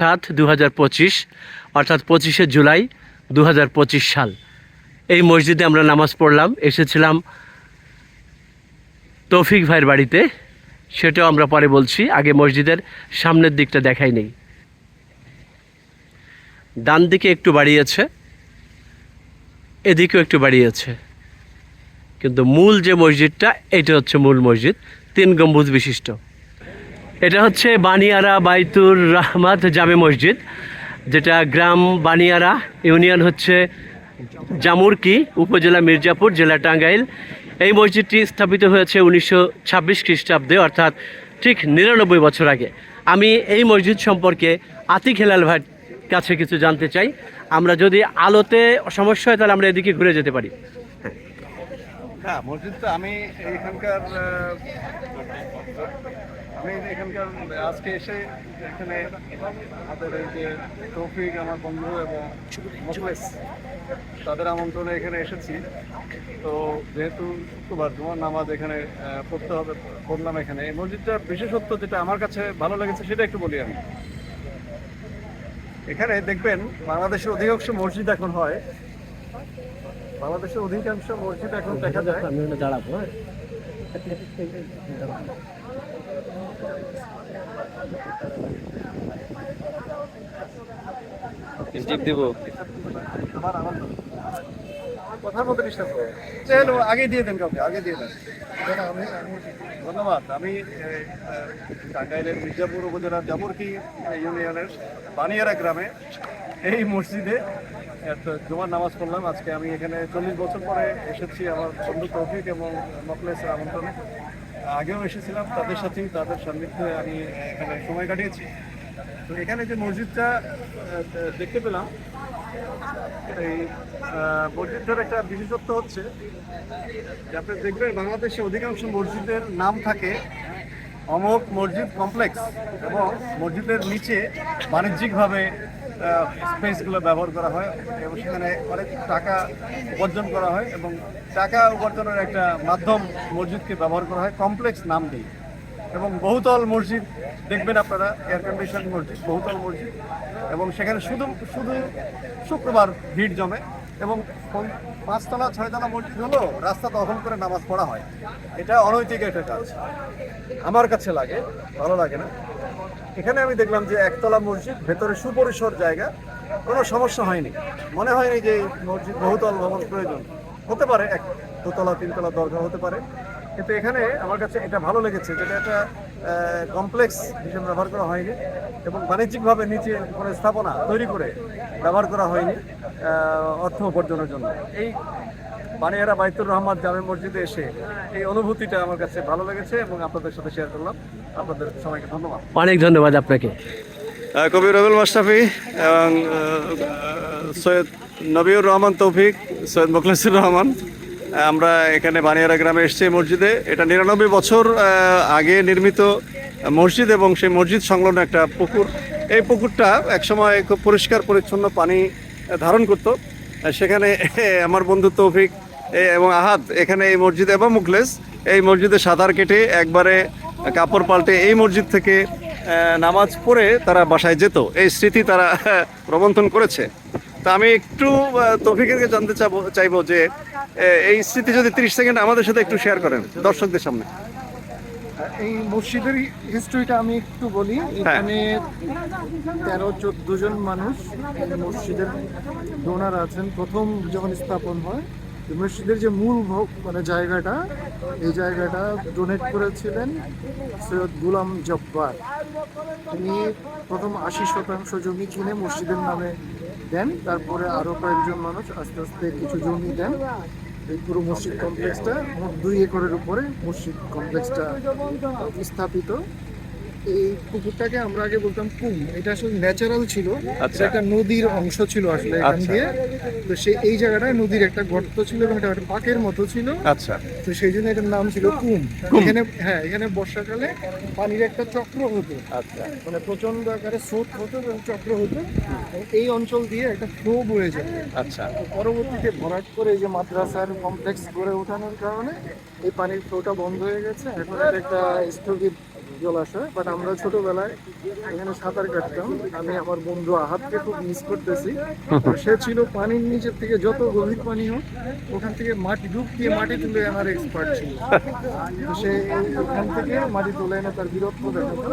সাত দু অর্থাৎ পঁচিশে জুলাই দু হাজার পঁচিশ সাল। এই মসজিদে আমরা নামাজ পড়লাম, এসেছিলাম তৌফিক ভাইয়ের বাড়িতে। সেটাও আমরা পরে বলছি, আগে মসজিদের সামনের দিকটা দেখাই নেই। ডান দিকে একটু বাড়িয়েছে, এদিকেও একটু বাড়িয়েছে। কিন্তু মূল যে মসজিদটা, এটা হচ্ছে মূল মসজিদ, তিন গম্বুজ বিশিষ্ট। এটা হচ্ছে বানিয়ারা বাইতুর রহমাত জামে মসজিদ, যেটা গ্রাম বানিয়ারা, ইউনিয়ন হচ্ছে জামুরকি, উপজেলা মির্জাপুর, জেলা টাঙ্গাইল। এই মসজিদটি স্থাপিত হয়েছে উনিশশো ছাব্বিশ খ্রিস্টাব্দে, অর্থাৎ ঠিক নিরানব্বই বছর আগে। আমি এই মসজিদ সম্পর্কে আতিক হেলাল ভাইয়ের কাছে কিছু জানতে চাই। আমরা যদি আলোতে সমস্যা হয়, তাহলে আমরা এদিকে ঘুরে যেতে পারি। হ্যাঁ মসজিদটা আমি এখানকার আমি এখানকার আজকে এসে এখানে আমাদের এই যে তৌফিক আমার বন্ধু এবং তাদের আমন্ত্রণে এখানে এসেছি। তো যেহেতু শুক্রবার জুমার নামাজ এখানে পড়তে হবে পড়লাম এখানে। এই মসজিদটার বিশেষত্ব যেটা আমার কাছে ভালো লেগেছে সেটা একটু বলি আমি। এখানে দেখবেন বাংলাদেশের অধিকাংশ মসজিদ এখন হয় বাংলাদেশের অধিকাংশ মসজিদ এখন দেখা যায়। আমি ওখানে দাঁড়াবো হ্যাঁ। টিপ দিব। আমার আনন্দ কথার মধ্যে ডিস্টার্ব করে চলো আগে দিয়ে দেন কাউকে আগে দিয়ে দেন। আমি আমি- ধন্যবাদ। আমি টাঙ্গাইলের মির্জাপুর উপজেলার জামুরকি ইউনিয়নের বানিয়ারা গ্রামে এই মসজিদে জুমার নামাজ পড়লাম। আজকে আমি এখানে চল্লিশ বছর পরে এসেছি আমার বন্ধু তৌফিক এবং মকলেসের আমন্ত্রণে। আগেও এসেছিলাম তাদের সাথেই, তাদের সান্নিধ্যে আমি এখানে সময় কাটিয়েছি। তো এখানে যে মসজিদটা দেখতে পেলাম, এই মসজিদটার একটা বিশেষত্ব হচ্ছে যে আপনি দেখবেন বাংলাদেশে অধিকাংশ মসজিদের নাম থাকে অমোক মসজিদ কমপ্লেক্স এবং মসজিদের নিচে বাণিজ্যিকভাবে স্পেসগুলো ব্যবহার করা হয় এবং সেখানে অনেক টাকা উপার্জন করা হয় এবং টাকা উপার্জনের একটা মাধ্যম মসজিদকে ব্যবহার করা হয়, কমপ্লেক্স নাম দিয়ে। এবং বহুতল মসজিদ, দেখবেন আপনারা এয়ার কন্ডিশন মসজিদ, বহুতল মসজিদ। এবং সেখানে শুধু শুধু শুক্রবার ভিড় জমে এবং পাঁচতলা, ছয়তলা মসজিদ হলেও রাস্তা দখল করে নামাজ পড়া হয়। এটা অনৈতিক একটা কাজ। আমার কাছে লাগে, ভালো লাগে না। এখানে আমি দেখলাম যে একতলা মসজিদ, ভেতরে সুপরিসর জায়গা। কোনো সমস্যা হয়নি। মনে হয়নি যে মসজিদ বহুতল ভবন প্রয়োজন। হতে পারে এক দোতলা, তিনতলা দরকার হতে পারে। কিন্তু এখানে আমার কাছে এটা ভালো লেগেছে যেটা একটা কমপ্লেক্স হিসেবে ব্যবহার করা হয়নি এবং বাণিজ্যিকভাবে নিচে কোনো স্থাপনা তৈরি করে ব্যবহার করা হয়নি অর্থ উপার্জনের জন্য। এই বানিয়ারা বাইতুর রহমান জামে মসজিদে এসে এই অনুভূতিটা আমার কাছে ভালো লেগেছে এবং আপনাদের সাথে শেয়ার করলাম। আপনাদের সবাইকে ধন্যবাদ। অনেক ধন্যবাদ আপনাকে। কবি রবিউল মাস্টাফি এবং সৈয়দ নবিউর রহমান তৌফিক সৈয়দ মুখলেসুর রহমান। আমরা এখানে বানিয়ারা গ্রামে এসেছি মসজিদে। এটা নিরানব্বই বছর আগে নির্মিত মসজিদ এবং সেই মসজিদ সংলগ্ন একটা পুকুর। এই পুকুরটা একসময় খুব পরিষ্কার পরিচ্ছন্ন পানি ধারণ করত। সেখানে আমার বন্ধু তৌফিক এবং আহাদ এখানে এই মসজিদ এবং মুখলেস এই মসজিদে সাঁতার কেটে একবারে কাপড় পাল্টে এই মসজিদ থেকে নামাজ পড়ে তারা বাসায় যেত। এই স্মৃতি তারা প্রবন্ধন করেছে। তা আমি একটু কাছে জানতে চাবো চাইব যে এই স্মৃতি যদি তিরিশ সেকেন্ড আমাদের সাথে একটু শেয়ার করেন দর্শকদের সামনে। এই মসজিদের হিস্ট্রিটা আমি একটু বলি। এখানে তেরো চোদ্দ জন মানুষ মসজিদের ডোনার আছেন। প্রথম যখন স্থাপন হয় মসজিদের যে মূল মানে জায়গাটা, এই জায়গাটা ডোনেট করেছিলেন সৈয়দ গুলাম জব্বার। তিনি প্রথম আশি শতাংশ জমি কিনে মসজিদের নামে দেন, তারপরে আরও কয়েকজন মানুষ আস্তে আস্তে কিছু জমি দেন। এই পুরো মসজিদ কমপ্লেক্সটা দুই একরের উপরে মসজিদ কমপ্লেক্সটা স্থাপিত। এই পুকুরটাকে আমরা আগে বলতাম কুম। এটা আসলে ন্যাচারাল ছিল। আচ্ছা। একটা নদীর অংশ ছিল আসলে এখান আচ্ছা। দিয়ে। তো সেই এই জায়গাটায় নদীর একটা গর্ত ছিল এবং এটা একটা পাকের মতো ছিল। আচ্ছা। তো সেই জন্য এটার নাম ছিল কুম। এখানে হ্যাঁ এখানে বর্ষাকালে পানির একটা চক্র হতো। আচ্ছা। মানে প্রচণ্ড আকারে স্রোত হতো এবং চক্র হতো। এই অঞ্চল দিয়ে একটা ফ্লো বয়ে যেত আচ্ছা। পরবর্তীতে ভরাট করে যে মাদ্রাসার কমপ্লেক্স গড়ে ওঠানোর কারণে এই পানির ফ্লোটা বন্ধ হয়ে গেছে। এখন একটা স্থগিত জলাশয় বাট আমরা ছোটবেলায় এখানে সাঁতার কাটতাম। আমি আমার বন্ধু আহাতকে খুব মিস করতেছি। সে ছিল পানির নিচের থেকে যত গভীর পানি হোক, ওখান থেকে মাটি ডুব দিয়ে মাটি তুলে আনার এক্সপার্ট ছিল। সে ওখান থেকে মাটি তুলে এনে তার দেখাতো।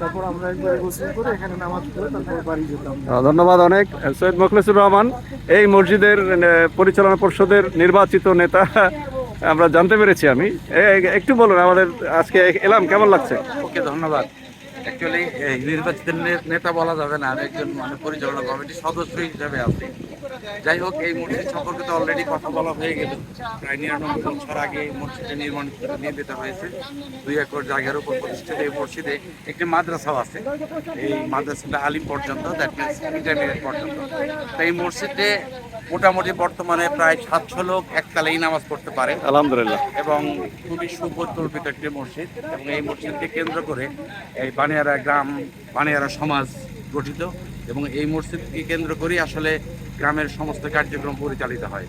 তারপর আমরা একবার গোসল করে এখানে নামাজ পড়ে তারপর বাড়ি যেতাম। ধন্যবাদ অনেক। সৈয়দ মোখলেসুর রহমান, এই মসজিদের পরিচালনা পর্ষদের নির্বাচিত নেতা। আমরা জানতে পেরেছি আমি। একটু বলুন, আমাদের আজকে এলাম, কেমন লাগছে? ওকে, ধন্যবাদ। অ্যাকচুয়ালি নির্বাচিত নেতা বলা যাবে না আমি একজন মানে পরিচালনা কমিটির সদস্য হিসেবে আছি। যাই হোক এই মসজিদ সম্পর্কে তো অলরেডি কথা বলা হয়ে গেল। প্রায় নিরানব্বই বছর আগে এই মসজিদটা নির্মাণ নির্মিত হয়েছে। দুই একর জায়গার উপর প্রতিষ্ঠিত এই মসজিদে একটি মাদ্রাসাও আছে। এই মাদ্রাসাটা আলিম পর্যন্ত দ্যাট মিনস ইন্টারমিডিয়েট পর্যন্ত। তো এই মসজিদে মোটামুটি বর্তমানে প্রায় সাতশো লোক এককালেই নামাজ পড়তে পারে। আলহামদুলিল্লাহ। এবং খুবই সুপরিকল্পিত একটি মসজিদ। এবং এই মসজিদকে কেন্দ্র করে এই বানিয়ারা গ্রাম বানিয়ারা সমাজ গঠিত। এবং এই মসজিদকে কেন্দ্র করেই আসলে গ্রামের সমস্ত কার্যক্রম পরিচালিত হয়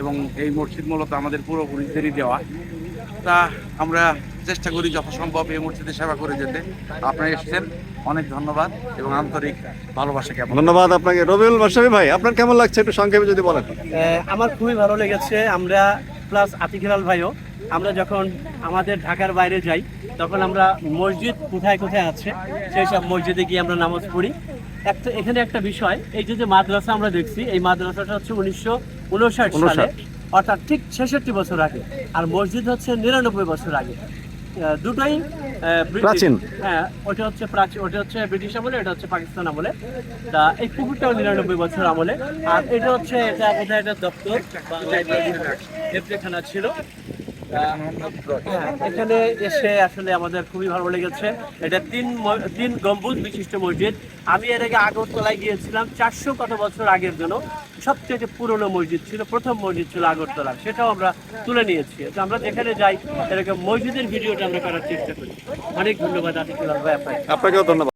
এবং এই মসজিদ মূলত আমাদের পূর্বপুরুষদেরই দেওয়া। তা আমরা চেষ্টা করি যথাসম্ভব এই মসজিদে সেবা করে যেতে। আপনারা এসেছেন অনেক ধন্যবাদ এবং আন্তরিক ভালোবাসা কেমন ধন্যবাদ আপনাকে। রবিউল মাসাবি ভাই আপনার কেমন লাগছে একটু সংক্ষেপে যদি বলেন? আমার খুবই ভালো লেগেছে। আমরা প্লাস আতিকিরাল ভাইও আমরা যখন আমাদের ঢাকার বাইরে যাই তখন আমরা মসজিদ কোথায় কোথায় আছে সেই সব মসজিদে গিয়ে আমরা নামাজ পড়ি। একটা এখানে একটা বিষয় এই যে যে মাদ্রাসা আমরা দেখছি এই মাদ্রাসাটা হচ্ছে উনিশশো উনষাট সালে অর্থাৎ ঠিক ছেষট্টি বছর আগে আর মসজিদ হচ্ছে নিরানব্বই বছর আগে। দুটোই প্রাচীন। হ্যাঁ ওটা হচ্ছে প্রাচীন ওটা হচ্ছে ব্রিটিশ আমলে এটা হচ্ছে পাকিস্তান আমলে। তা এই পুকুরটাও নিরানব্বই বছর আমলে। আর এটা হচ্ছে এটা বোধহয় এটা দপ্তর বা ছিল। এখানে এসে আসলে আমাদের খুবই ভালো লেগেছে। এটা তিন তিন গম্বুজ বিশিষ্ট মসজিদ। আমি এর আগে আগরতলায় গিয়েছিলাম চারশো কত বছর আগের জন্য সবচেয়ে পুরনো মসজিদ ছিল, প্রথম মসজিদ ছিল আগরতলা। সেটাও আমরা তুলে নিয়েছি। তো আমরা যেখানে যাই, এরকম মসজিদের ভিডিওটা আমরা করার চেষ্টা করি। অনেক ধন্যবাদ আপনাকে ধন্যবাদ।